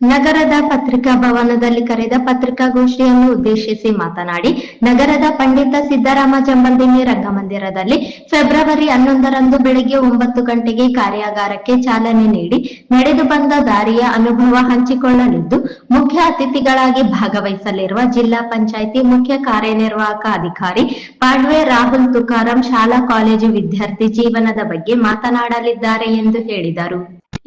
ನಗರದ ಪತ್ರಿಕಾ ಭವನದಲ್ಲಿ ಕರೆದ ಪತ್ರಿಕಾಗೋಷ್ಠಿಯನ್ನು ಉದ್ದೇಶಿಸಿ ಮಾತನಾಡಿ, ನಗರದ ಪಂಡಿತ ಸಿದ್ದರಾಮ ಜಂಬಂದಿನಿ ರಂಗಮಂದಿರದಲ್ಲಿ ಫೆಬ್ರವರಿ ಹನ್ನೊಂದರಂದು ಬೆಳಗ್ಗೆ ಒಂಬತ್ತು ಗಂಟೆಗೆ ಕಾರ್ಯಾಗಾರಕ್ಕೆ ಚಾಲನೆ ನೀಡಿ, ನಡೆದು ಬಂದ ದಾರಿಯ ಅನುಭವ ಹಂಚಿಕೊಳ್ಳಲಿದ್ದು, ಮುಖ್ಯ ಅತಿಥಿಗಳಾಗಿ ಭಾಗವಹಿಸಲಿರುವ ಜಿಲ್ಲಾ ಪಂಚಾಯಿತಿ ಮುಖ್ಯ ಕಾರ್ಯನಿರ್ವಾಹಕ ಅಧಿಕಾರಿ ಪಾಂಡ್ವೆ ರಾಹುಲ್ ತುಕಾರಾಂ ಶಾಲಾ ಕಾಲೇಜು ವಿದ್ಯಾರ್ಥಿ ಜೀವನದ ಬಗ್ಗೆ ಮಾತನಾಡಲಿದ್ದಾರೆ ಎಂದು ಹೇಳಿದರು.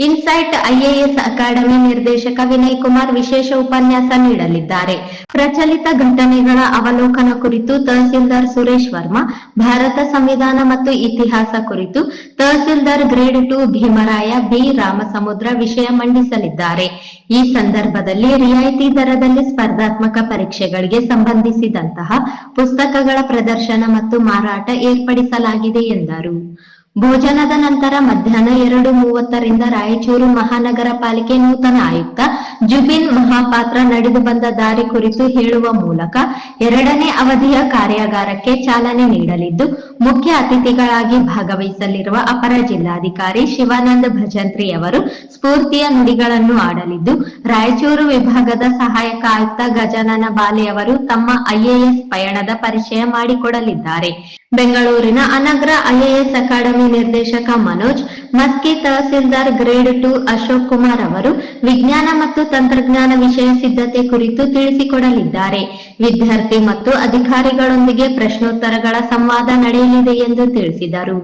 ಇನ್ಸೈಟ್ ಐಎಎಸ್ ಅಕಾಡೆಮಿ ನಿರ್ದೇಶಕ ವಿನಯ್ ಕುಮಾರ್ ವಿಶೇಷ ಉಪನ್ಯಾಸ ನೀಡಲಿದ್ದಾರೆ. ಪ್ರಚಲಿತ ಘಟನೆಗಳ ಅವಲೋಕನ ಕುರಿತು ತಹಸೀಲ್ದಾರ್ ಸುರೇಶ್ ವರ್ಮಾ, ಭಾರತ ಸಂವಿಧಾನ ಮತ್ತು ಇತಿಹಾಸ ಕುರಿತು tahsildar grade two Bhimaraya B Ramasamudra ವಿಷಯ ಮಂಡಿಸಲಿದ್ದಾರೆ. ಈ ಸಂದರ್ಭದಲ್ಲಿ ರಿಯಾಯಿತಿ ದರದಲ್ಲಿ ಸ್ಪರ್ಧಾತ್ಮಕ ಪರೀಕ್ಷೆಗಳಿಗೆ ಸಂಬಂಧಿಸಿದಂತಹ ಪುಸ್ತಕಗಳ ಪ್ರದರ್ಶನ ಮತ್ತು ಮಾರಾಟ ಏರ್ಪಡಿಸಲಾಗಿದೆ ಎಂದರು. ಭೋಜನದ ನಂತರ ಮಧ್ಯಾಹ್ನ ಎರಡು ಮೂವತ್ತರಿಂದ ರಾಯಚೂರು ಮಹಾನಗರ ಪಾಲಿಕೆ ನೂತನ ಆಯುಕ್ತ ಜುಬಿನ್ ಮಹಾಪಾತ್ರ ನಡೆದು ಬಂದ ದಾರಿ ಕುರಿತು ಹೇಳುವ ಮೂಲಕ ಎರಡನೇ ಅವಧಿಯ ಕಾರ್ಯಾಗಾರಕ್ಕೆ ಚಾಲನೆ ನೀಡಲಿದ್ದು, ಮುಖ್ಯ ಅತಿಥಿಗಳಾಗಿ ಭಾಗವಹಿಸಲಿರುವ ಅಪರ ಜಿಲ್ಲಾಧಿಕಾರಿ ಶಿವಾನಂದ ಭಜಂತ್ರಿ ಅವರು ಸ್ಫೂರ್ತಿಯ ನುಡಿಗಳನ್ನು ಆಡಲಿದ್ದು, ರಾಯಚೂರು ವಿಭಾಗದ ಸಹಾಯಕ ಆಯುಕ್ತ ಗಜಾನನ ಬಾಲೆ ಅವರು ತಮ್ಮ ಐಎಎಸ್ ಪಯಣದ ಪರಿಚಯ ಮಾಡಿಕೊಡಲಿದ್ದಾರೆ. ಬೆಂಗಳೂರಿನ ಅನಗ್ರ ಐಎಎಸ್ ಅಕಾಡೆಮಿ ನಿರ್ದೇಶಕ ಮನೋಜ್, ಮಸ್ಕಿ ತಹಸೀಲ್ದಾರ್ ಗ್ರೇಡ್ ಟು ಅಶೋಕ್ ಕುಮಾರ್ ಅವರು ವಿಜ್ಞಾನ ಮತ್ತು ತಂತ್ರಜ್ಞಾನ ವಿಷಯ ಸಿದ್ಧತೆ ಕುರಿತು ತಿಳಿಸಿಕೊಡಲಿದ್ದಾರೆ. ವಿದ್ಯಾರ್ಥಿ ಮತ್ತು ಅಧಿಕಾರಿಗಳೊಂದಿಗೆ ಪ್ರಶ್ನೋತ್ತರಗಳ ಸಂವಾದ ನಡೆಯಲಿದೆ ಎಂದು ತಿಳಿಸಿದರು.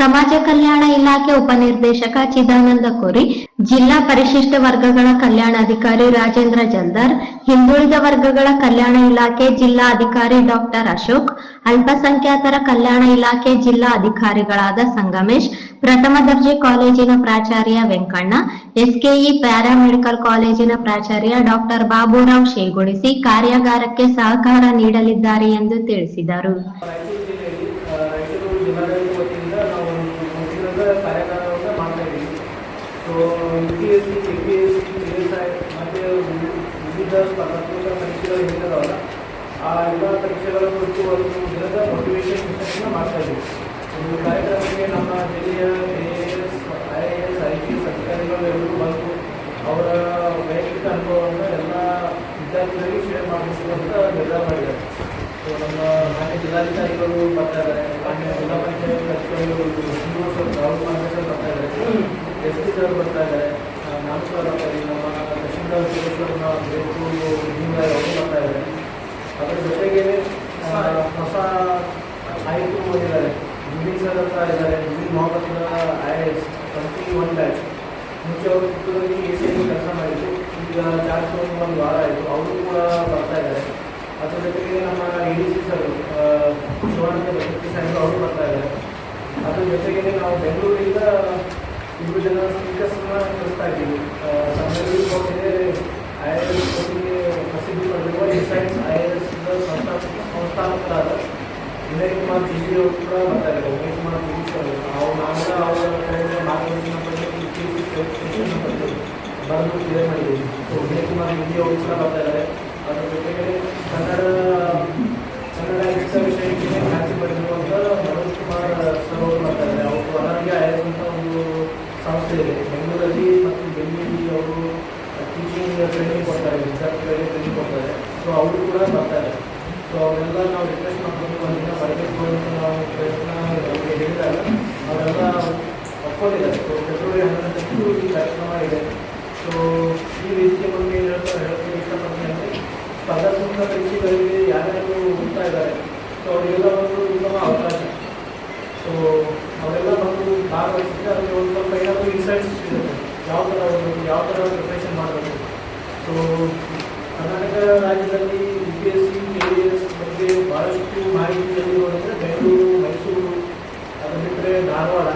ಸಮಾಜ ಕಲ್ಯಾಣ ಇಲಾಖೆ ಉಪನಿರ್ದೇಶಕ ಚಿದಾನಂದ ಕೋರಿ, ಜಿಲ್ಲಾ ಪರಿಶಿಷ್ಟ ವರ್ಗಗಳ ಕಲ್ಯಾಣಾಧಿಕಾರಿ ರಾಜೇಂದ್ರ ಜಲ್ದಾರ್ ಹಿಂದುಳಿದ ವರ್ಗಗಳ ಕಲ್ಯಾಣ ಇಲಾಖೆ ಜಿಲ್ಲಾ ಅಧಿಕಾರಿ ಡಾಕ್ಟರ್ ಅಶೋಕ್ ಅಲ್ಪಸಂಖ್ಯಾತರ ಕಲ್ಯಾಣ ಇಲಾಖೆ ಜಿಲ್ಲಾ ಅಧಿಕಾರಿಗಳಾದ ಸಂಗಮೇಶ್ ಪ್ರಥಮ ದರ್ಜೆ ಕಾಲೇಜಿನ ಪ್ರಾಚಾರ್ಯ ವೆಂಕಣ್ಣ ಎಸ್ಕೆಇ ಪ್ಯಾರಾಮೆಡಿಕಲ್ ಕಾಲೇಜಿನ ಪ್ರಾಚಾರ್ಯ ಡಾಕ್ಟರ್ ಬಾಬುರಾವ್ ಶೇಗುಣಿಸಿ ಕಾರ್ಯಾಗಾರಕ್ಕೆ ಸಹಕಾರ ನೀಡಲಿದ್ದಾರೆ ಎಂದು ತಿಳಿಸಿದರು ವಿವಿಧ ಸ್ಪರ್ಧಾತ್ಮಕ ಪರೀಕ್ಷೆಗಳು ಏನಿದಾವಲ್ಲ ಆ ಎಲ್ಲ ಪರೀಕ್ಷೆಗಳ ಕುರಿತು ಒಂದು ದಿನದ ಮೋಟಿವೇಶನ್ ಸೆಷನ್ನ ಮಾಡ್ತಾ ಇದ್ದೀವಿ ಒಂದು ಕಾರ್ಯಕ್ರಮಕ್ಕೆ ನಮ್ಮ ಜಿಲ್ಲೆಯ A S I A S I P S ಅಧಿಕಾರಿಗಳು ಎಲ್ಲರೂ ಬಂದು ಅವರ ವೈಯಕ್ತಿಕ ಅನುಭವವನ್ನು ಎಲ್ಲ ವಿದ್ಯಾರ್ಥಿಗಳಿಗೆ ಶೇರ್ ಮಾಡಬೇಕು ಅಂತ ನಿರ್ಧಾರ ಮಾಡಿದ್ದಾರೆ. ಸೊ ನಮ್ಮ ಮಾನ್ಯ ಜಿಲ್ಲಾಧಿಕಾರಿಗಳು ಬರ್ತಾ ಇದ್ದಾರೆ. ಮಾನ್ಯ ಜಿಲ್ಲಾ ಪಂಚಾಯತ್ ಅಧಿಕಾರಿಗಳು ಶ್ರೀನಿವಾಸ ರಾಹುಲ್ ಕಾಂಗ್ರೆಸ್ ಬರ್ತಾ ಇದ್ದಾರೆ. ಎಸ್ ಪಿ ಸರ್ ಬರ್ತಾ ಇದ್ದಾರೆ. ನಾಮಸ್ಕಾರ ನಮ್ಮ ಅದರ ಜೊತೆಗೆ ಹೊಸ ಆಯುಕ್ತರು ಬಂದಿದ್ದಾರೆ ಜುಬಿನ್ ಸರ್ ಅಂತ ಇದ್ದಾರೆ Zubin Mohammed I S twenty one batch ಮುಂಚೆ ಅವರು ಆಯಿತು ಕೂಡ ಬರ್ತಾ ಇದ್ದಾರೆ ಜೊತೆಗೆ ನಮ್ಮ A D C sir Shivananda Bhakti Saheb ಅವರು ಬರ್ತಾ ಇದ್ದಾರೆ ಅದ್ರ ಜೊತೆಗೆ ನಾವು ಬೆಂಗಳೂರಿಂದ ಇಬ್ಬರು ಜನ ಸ್ಪೀಕರ್ಸ್ನ ಕಳಿಸ್ತಾ ಇದ್ದೀವಿ ಆ, ನಮ್ಮೆಲ್ಲರಿಗೂ ಗೊತ್ತಿದೆ ಐ ಎ ಎಸ್ ಕೋಚಿಂಗ್ಗೆ ಪ್ರಸಿದ್ಧಿ ಪಡೆದಿರುವ ಇನ್ಸೈಟ್ಸ್ ಐ ಎ ಎಸ್ ಸಂಸ್ಥಾಪಕ ಸಂಸ್ಥಾಪಕರಾದ ವಿನಯ್ ಕುಮಾರ್ ಜಿ ಅವರು ಕೂಡ ಬರ್ತಾ ಇದ್ದಾರೆ ವಿನಯ್ ಕುಮಾರ್ ಜಿ ಸೊ ಈ ವೇದಿಕೆ ಬಗ್ಗೆ ಹೇಳ್ತಾ ಹೇಳೋಕ್ಕೆ ಇಷ್ಟಪಡ್ತೀನಿ ಅಂದರೆ ಸ್ಪರ್ಧಾತ್ಮಕ ಪರೀಕ್ಷೆಗಳಿಗೆ ಯಾರ್ಯಾರು ಹೋಗ್ತಾ ಇದ್ದಾರೆ ಸೊ ಅವರಿಗೆಲ್ಲ ಒಂದು ಉತ್ತಮ ಅವಕಾಶ ಭಾಗವಹಿಸಿದ್ರೆ ಅದರಲ್ಲಿ ಒಂದು ಸ್ವಲ್ಪ ಏನಾದರೂ ಇನ್ಸೈಟ್ಸ್ ಸಿಗುತ್ತೆ ಯಾವ ಥರ ಒಂದು ಯಾವ ಥರ ಪ್ರಿಪ್ರೇಷನ್ ಮಾಡಬೇಕು ಸೊ ಕರ್ನಾಟಕ ರಾಜ್ಯದಲ್ಲಿ U P S C K A S ಬಗ್ಗೆ ಭಾಳಷ್ಟು ಮಾಹಿತಿ ಎಲ್ಲಿರೋದಂದರೆ ಬೆಂಗಳೂರು ಮೈಸೂರು ಅದು ಬಿಟ್ಟರೆ ಧಾರವಾಡ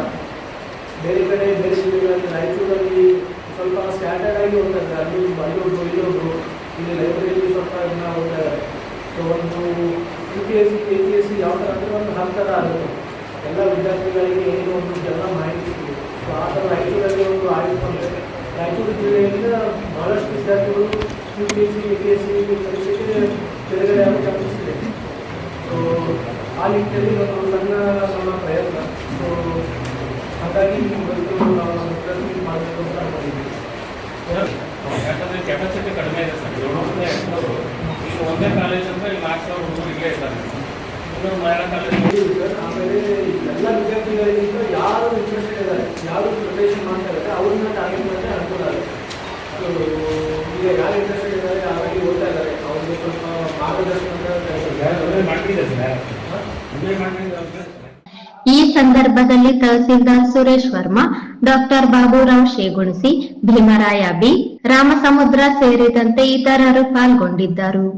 ಬೇರೆ ಕಡೆ ಬೇರೆ ಜಿಲ್ಲೆಗಳಲ್ಲಿ ರಾಯಚೂರಲ್ಲಿ ಸ್ವಲ್ಪ ಸ್ಟ್ಯಾಂಡರ್ಡ್ ಆಗಿ ಓದ್ತಾ ಇದ್ದಾರೆ ಅಲ್ಲಿ ಅಲ್ಲೊಬ್ರು ಇಲ್ಲೊಬ್ರು ಇಲ್ಲಿ ಲೈಬ್ರರಿಯಲ್ಲಿ ಸ್ವಲ್ಪ ಇದನ್ನ ಓದ್ತಾ ಇದ್ದಾರೆ ಸೊ ಒಂದು U P S C K P S C ಯಾವ ಥರ ಅಂದರೆ ಒಂದು ಹಂತರ ಆಗುತ್ತೆ. ಎಲ್ಲ ವಿದ್ಯಾರ್ಥಿಗಳಿಗೆ ಏನು ಒಂದು ಎಲ್ಲ ಮಾಹಿತಿ ಸಿಗುತ್ತೆ. ಸೊ ಆ ಥರ ರಾಯಚೂರಲ್ಲಿ ಒಂದು ಆಯ್ತು ಅಂದರೆ ರಾಯಚೂರು ಜಿಲ್ಲೆಯಿಂದ ಭಾಳಷ್ಟು ವಿದ್ಯಾರ್ಥಿಗಳು U P S C K P S C ಪರೀಕ್ಷೆಗೆ ತೆರೆಗಡೆ ಆಗೋ ಚಾನ್ಸಸ್ ಇದೆ ಸೊ ಆ ನಿಟ್ಟಿನಲ್ಲಿ ಒಂದು ಸಣ್ಣ ನಮ್ಮ ಪ್ರಯತ್ನ. ಸೊ ಹಾಗಾಗಿ ಇವತ್ತು ನಾವು ಪ್ರೆಸ್ ಮೀಟ್ ಮಾಡಬೇಕು ಅಂತ ಅನ್ಕೊಂಡಿದ್ದೀವಿ ಯಾಕಂದ್ರೆ ಕೆಪಾಸಿಟಿ ಕಡಿಮೆ ಇದೆ ಸರ್. ಏಳು ಒಂದೇ ಎಂಟುನೂರು ಈಗ ಒಂದೇ ಕಾಲೇಜ್ ಅಂದ್ರೆ ಇಲ್ಲಿ ನಾಲ್ಕು ಸಾವಿರ ಹುಡುಗರು ಇಲ್ಲೇ ಇದ್ದಾರೆ ಇನ್ನೊಂದು ಮಹಿಳಾ ಕಾಲೇಜ್ ನೋಡಿದ್ವಿ ಸರ್ ಆಮೇಲೆ ಎಲ್ಲ ವಿದ್ಯಾರ್ಥಿಗಳಿಗಿಂತ ಯಾರು ಇಂಟ್ರೆಸ್ಟೆಡ್ ಇದ್ದಾರೆ ಯಾರು ಪ್ರಿಪರೇಷನ್ ಮಾಡ್ತಾ ಇದ್ದಾರೆ ಅವ್ರನ್ನ ಟಾರ್ಗೆಟ್ ಮಾಡಿದ್ರೆ ಅನುಕೂಲ ಆಗುತ್ತೆ. ಈಗ ಯಾರು ಇಂಟ್ರೆಸ್ಟೆಡ್ ಇದ್ದಾರೆ ಆಲ್ರೆಡಿ ಓದ್ತಾ ಇದ್ದಾರೆ ಅವ್ರಿಗೆ ಸ್ವಲ್ಪ ಮಾರ್ಗದರ್ಶನ ಮಾಡ್ತಿದ್ದೆ ಸರ್ ಮುಂದೆ ಮಾಡ್ತಿದ್ದೆ ಈ ಸಂದರ್ಭದಲ್ಲಿ ತಹಸೀಲ್ದಾರ್ ಸುರೇಶ್ ವರ್ಮಾ ಡಾಕ್ಟರ್ ಬಾಬುರಾವ್ ಶೇಗುಣಸಿ ಭೀಮರಾಯ ಬಿ ರಾಮಸಮುದ್ರ ಸೇರಿದಂತೆ ಇತರರು ಪಾಲ್ಗೊಂಡಿದ್ದರು.